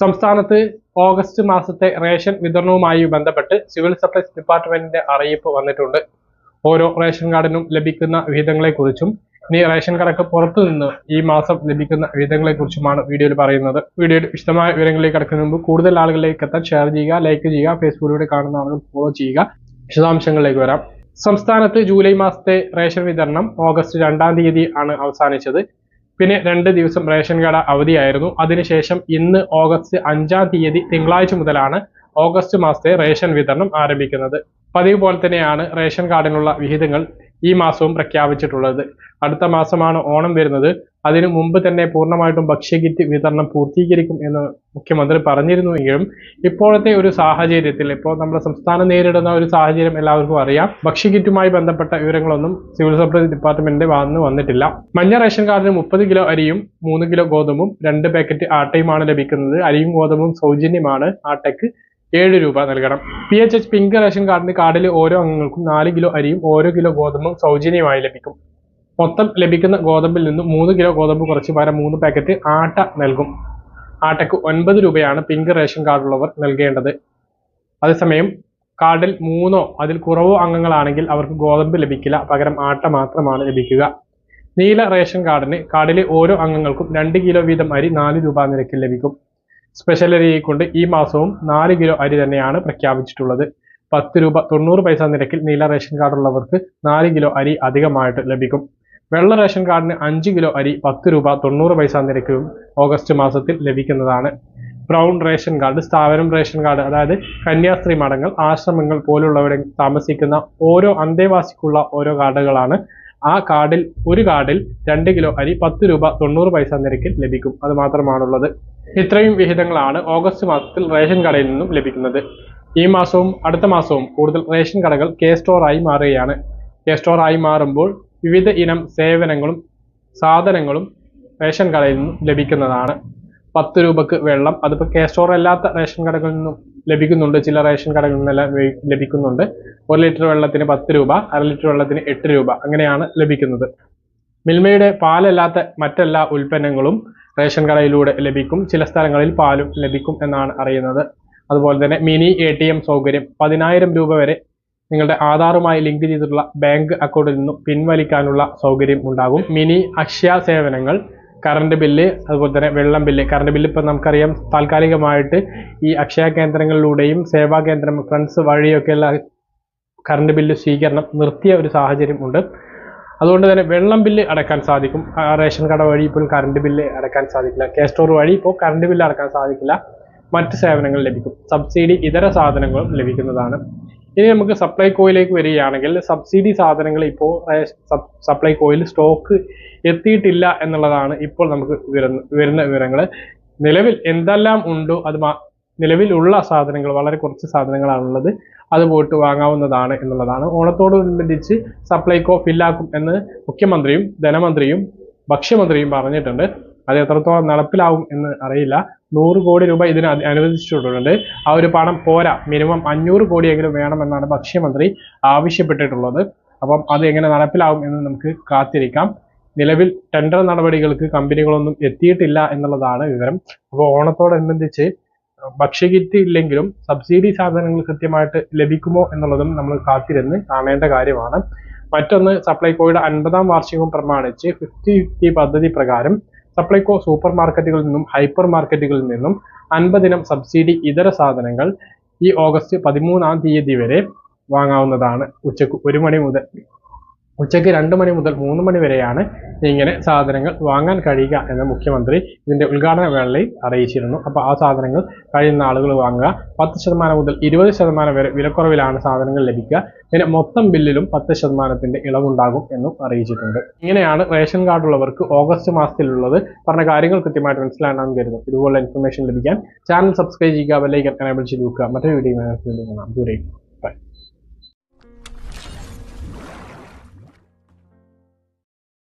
സംസ്ഥാനത്ത് ഓഗസ്റ്റ് മാസത്തെ റേഷൻ വിതരണവുമായി ബന്ധപ്പെട്ട് സിവിൽ സപ്ലൈസ് ഡിപ്പാർട്ട്മെന്റിന്റെ അറിയിപ്പ് വന്നിട്ടുണ്ട്. ഓരോ റേഷൻ കാർഡിനും ലഭിക്കുന്ന വിഹിതങ്ങളെക്കുറിച്ചും ഇനി റേഷൻ കടക്ക് പുറത്തുനിന്ന് ഈ മാസം ലഭിക്കുന്ന വിഹിതങ്ങളെക്കുറിച്ചുമാണ് വീഡിയോയിൽ പറയുന്നത്. വീഡിയോയിൽ വിശദമായ വിവരങ്ങളിലേക്ക് കടക്കുന്നതിന് മുമ്പ് കൂടുതൽ ആളുകളിലേക്ക് എത്താൻ ഷെയർ ചെയ്യുക ലൈക്ക് ചെയ്യുക ഫേസ്ബുക്കിലൂടെ കാണുന്ന ആളുകൾ ഫോളോ ചെയ്യുക. വിശദാംശങ്ങളിലേക്ക് വരാം. സംസ്ഥാനത്ത് ജൂലൈ മാസത്തെ റേഷൻ വിതരണം ഓഗസ്റ്റ് രണ്ടാം തീയതി ആണ് അവസാനിച്ചത്. പിന്നെ രണ്ട് ദിവസം റേഷൻ കട അവധിയായിരുന്നു. അതിനുശേഷം ഇന്ന് ഓഗസ്റ്റ് അഞ്ചാം തീയതി തിങ്കളാഴ്ച മുതലാണ് ഓഗസ്റ്റ് മാസത്തെ റേഷൻ വിതരണം ആരംഭിക്കുന്നത്. പതിവ് പോലെ തന്നെയാണ് റേഷൻ കാർഡിനുള്ള വിഹിതങ്ങൾ ഈ മാസവും പ്രഖ്യാപിച്ചിട്ടുള്ളത്. അടുത്ത മാസമാണ് ഓണം വരുന്നത്. അതിനു മുമ്പ് തന്നെ പൂർണമായിട്ടും ഭക്ഷ്യകിറ്റ് വിതരണം പൂർത്തീകരിക്കും എന്ന് മുഖ്യമന്ത്രി പറഞ്ഞിരുന്നുവെങ്കിലും ഇപ്പോഴത്തെ ഒരു സാഹചര്യത്തിൽ ഇപ്പോൾ നമ്മുടെ സംസ്ഥാനം നേരിടുന്ന ഒരു സാഹചര്യം എല്ലാവർക്കും അറിയാം. ഭക്ഷ്യകിറ്റുമായി ബന്ധപ്പെട്ട വിവരങ്ങളൊന്നും സിവിൽ സപ്ലൈസ് ഡിപ്പാർട്ട്മെന്റിന്റെ ഭാഗത്ത് വന്നിട്ടില്ല. മഞ്ഞ റേഷൻ കാർഡിന് മുപ്പത് കിലോ അരിയും മൂന്ന് കിലോ ഗോതമ്പും രണ്ട് പാക്കറ്റ് ആട്ടയുമാണ് ലഭിക്കുന്നത്. അരിയും ഗോതമ്പും സൗജന്യമാണ് ആട്ടയ്ക്ക്. ഏഴ് രൂപ നൽകണം. P H H pink ration കാർഡിന് കാർഡിലെ ഓരോ അംഗങ്ങൾക്കും നാല് കിലോ അരിയും ഓരോ കിലോ ഗോതമ്പും സൗജന്യമായി ലഭിക്കും. മൊത്തം ലഭിക്കുന്ന ഗോതമ്പിൽ നിന്നും മൂന്ന് കിലോ ഗോതമ്പ് കുറച്ച് പകരം മൂന്ന് പാക്കറ്റ് ആട്ട നൽകും. ആട്ടയ്ക്ക് ഒൻപത് രൂപയാണ് പിങ്ക് റേഷൻ കാർഡുള്ളവർ നൽകേണ്ടത്. അതേസമയം കാർഡിൽ മൂന്നോ അതിൽ കുറവോ അംഗങ്ങളാണെങ്കിൽ അവർക്ക് ഗോതമ്പ് ലഭിക്കില്ല. പകരം ആട്ട മാത്രമാണ് ലഭിക്കുക. നീല റേഷൻ കാർഡിന് കാർഡിലെ ഓരോ അംഗങ്ങൾക്കും രണ്ട് കിലോ വീതം അരി നാല് രൂപ നിരക്കിൽ ലഭിക്കും. സ്പെഷ്യൽ അരിയെ കൊണ്ട് ഈ മാസവും നാല് കിലോ അരി തന്നെയാണ് പ്രഖ്യാപിച്ചിട്ടുള്ളത്. പത്ത് രൂപ തൊണ്ണൂറ് പൈസ നിരക്കിൽ നീല റേഷൻ കാർഡുള്ളവർക്ക് നാല് കിലോ അരി അധികമായിട്ട് ലഭിക്കും. വെള്ള റേഷൻ കാർഡിന് അഞ്ച് കിലോ അരി പത്ത് രൂപ തൊണ്ണൂറ് പൈസ നിരക്കും ഓഗസ്റ്റ് മാസത്തിൽ ലഭിക്കുന്നതാണ്. ബ്രൗൺ റേഷൻ കാർഡ് സ്ഥാപനം റേഷൻ കാർഡ് അതായത് കന്യാസ്ത്രീ മഠങ്ങൾ ആശ്രമങ്ങൾ പോലുള്ളവരെ താമസിക്കുന്ന ഓരോ അന്തേവാസിക്കുള്ള ഓരോ കാർഡുകളാണ് ആ കാർഡിൽ ഒരു കാർഡിൽ രണ്ട് കിലോ അരി പത്ത് രൂപ തൊണ്ണൂറ് പൈസ നിരക്കിൽ ലഭിക്കും. അത് മാത്രമാണുള്ളത്. ഇത്രയും വിഹിതങ്ങളാണ് ഓഗസ്റ്റ് മാസത്തിൽ റേഷൻ കടയിൽ നിന്നും ലഭിക്കുന്നത്. ഈ മാസവും അടുത്ത മാസവും കൂടുതൽ റേഷൻ കടകൾ കെ സ്റ്റോറായി മാറുകയാണ്. കെ സ്റ്റോറായി മാറുമ്പോൾ വിവിധ ഇനം സേവനങ്ങളും സാധനങ്ങളും റേഷൻ കടയിൽ നിന്നും ലഭിക്കുന്നതാണ്. പത്ത് രൂപക്ക് വെള്ളം അതിപ്പോൾ കെ സ്റ്റോർ അല്ലാത്ത റേഷൻ കടകളിൽ നിന്നും ലഭിക്കുന്നുണ്ട്. ചില റേഷൻ കടകളിൽ ലഭിക്കുന്നുണ്ട്. ഒരു ലിറ്റർ വെള്ളത്തിന് പത്ത് രൂപ അര ലിറ്റർ വെള്ളത്തിന് എട്ട് രൂപ അങ്ങനെയാണ് ലഭിക്കുന്നത്. മിൽമയുടെ പാലല്ലാത്ത മറ്റെല്ലാ ഉൽപ്പന്നങ്ങളും റേഷൻ കടയിലൂടെ ലഭിക്കും. ചില സ്ഥലങ്ങളിൽ പാലും ലഭിക്കും എന്നാണ് അറിയുന്നത്. അതുപോലെ തന്നെ മിനി എ ടി എം സൗകര്യം. പതിനായിരം രൂപ വരെ നിങ്ങളുടെ ആധാറുമായി ലിങ്ക് ചെയ്തിട്ടുള്ള ബാങ്ക് അക്കൗണ്ടിൽ നിന്നും പിൻവലിക്കാനുള്ള സൗകര്യം ഉണ്ടാകും. മിനി അക്ഷയ സേവനങ്ങൾ കറണ്ട് ബില്ല് അതുപോലെ തന്നെ വെള്ളം ബില്ല്. കറണ്ട് ബില്ല് ഇപ്പം നമുക്കറിയാം താൽക്കാലികമായിട്ട് ഈ അക്ഷയ കേന്ദ്രങ്ങളിലൂടെയും സേവാ കേന്ദ്രം ഫ്രണ്ട്സ് വഴിയൊക്കെയുള്ള കറണ്ട് ബില്ല് സ്വീകരണം നിർത്തിയ ഒരു സാഹചര്യം ഉണ്ട്. അതുകൊണ്ട് തന്നെ വെള്ളം ബില്ല് അടക്കാൻ സാധിക്കും. റേഷൻ കട വഴി ഇപ്പോൾ കറണ്ട് ബില്ല് അടക്കാൻ സാധിക്കില്ല. കെ സ്റ്റോർ വഴി ഇപ്പോൾ കറണ്ട് ബില്ല് അടക്കാൻ സാധിക്കില്ല. മറ്റ് സേവനങ്ങൾ ലഭിക്കും. സബ്സിഡി ഇതര സാധനങ്ങളും ലഭിക്കുന്നതാണ്. ഇനി നമുക്ക് സപ്ലൈ കോയിലേക്ക് വരികയാണെങ്കിൽ സബ്സിഡി സാധനങ്ങൾ ഇപ്പോൾ സപ്ലൈ കോയിൽ സ്റ്റോക്ക് എത്തിയിട്ടില്ല എന്നുള്ളതാണ് ഇപ്പോൾ നമുക്ക് വരുന്ന വിവരങ്ങൾ. നിലവിൽ എന്തെല്ലാം ഉണ്ടോ അത് നിലവിലുള്ള സാധനങ്ങൾ വളരെ കുറച്ച് സാധനങ്ങളാണുള്ളത് അത് പോയിട്ട് വാങ്ങാവുന്നതാണ് എന്നുള്ളതാണ്. ഓണത്തോടനുബന്ധിച്ച് സപ്ലൈകോ ഫില്ലാക്കും എന്ന് മുഖ്യമന്ത്രിയും ധനമന്ത്രിയും ഭക്ഷ്യമന്ത്രിയും പറഞ്ഞിട്ടുണ്ട്. അത് എത്രത്തോളം നടപ്പിലാവും എന്ന് അറിയില്ല. നൂറ് കോടി രൂപ ഇതിന് അനുവദിച്ചിട്ടുണ്ട്. ആ ഒരു പണം പോരാ. മിനിമം അഞ്ഞൂറ് കോടിയെങ്കിലും വേണമെന്നാണ് ഭക്ഷ്യമന്ത്രി ആവശ്യപ്പെട്ടിട്ടുള്ളത്. അപ്പം അത് എങ്ങനെ നടപ്പിലാവും എന്ന് നമുക്ക് കാത്തിരിക്കാം. നിലവിൽ ടെൻഡർ നടപടികൾക്ക് കമ്പനികളൊന്നും എത്തിയിട്ടില്ല എന്നുള്ളതാണ് വിവരം. അപ്പോൾ ഓണത്തോടനുബന്ധിച്ച് ഭക്ഷ്യകിറ്റ് ഇല്ലെങ്കിലും സബ്സിഡി സാധനങ്ങൾ കൃത്യമായിട്ട് ലഭിക്കുമോ എന്നുള്ളതും നമ്മൾ കാത്തിരുന്ന് കാണേണ്ട കാര്യമാണ്. മറ്റൊന്ന് സപ്ലൈകോയുടെ അൻപതാം വാർഷികം പ്രമാണിച്ച് ഫിഫ്റ്റി ഫിഫ്റ്റി പദ്ധതി പ്രകാരം സപ്ലൈകോ സൂപ്പർ മാർക്കറ്റുകളിൽ നിന്നും ഹൈപ്പർ മാർക്കറ്റുകളിൽ നിന്നും അൻപതിനം സബ്സിഡി ഇതര സാധനങ്ങൾ ഈ ഓഗസ്റ്റ് പതിമൂന്നാം തീയതി വരെ വാങ്ങാവുന്നതാണ് ഉച്ചയ്ക്ക് ഒരു മണി മുതൽ ഉച്ചയ്ക്ക് രണ്ട് മണി മുതൽ മൂന്ന് മണി വരെയാണ് ഇങ്ങനെ സാധനങ്ങൾ വാങ്ങാൻ കഴിയുക എന്ന് മുഖ്യമന്ത്രി ഇതിന്റെ ഉദ്ഘാടന വേളയിൽ അറിയിച്ചിരുന്നു. അപ്പോൾ ആ സാധനങ്ങൾ കഴിയുന്ന ആളുകൾ വാങ്ങുക. പത്ത് ശതമാനം മുതൽ ഇരുപത് ശതമാനം വരെ വിലക്കുറവിലാണ് സാധനങ്ങൾ ലഭിക്കുക. പിന്നെ മൊത്തം ബില്ലിലും പത്ത് ശതമാനത്തിന്റെ ഇളവുണ്ടാകും എന്നും അറിയിച്ചിട്ടുണ്ട്. ഇങ്ങനെയാണ് റേഷൻ കാർഡ് ഉള്ളവർക്ക് ഓഗസ്റ്റ് മാസത്തിലുള്ളത്. പറഞ്ഞ കാര്യങ്ങൾ കൃത്യമായിട്ട് മനസ്സിലാണെന്ന് കരുതും ഇതുപോലുള്ള ഇൻഫർമേഷൻ ലഭിക്കാൻ ചാനൽ സബ്സ്ക്രൈബ് ചെയ്യുക ബെല്ലൈക്കൻ എനേബിൾ ചെയ്ത് വെക്കുക. മറ്റൊരു വീഡിയോ കാണാം. ദൂരേക്കും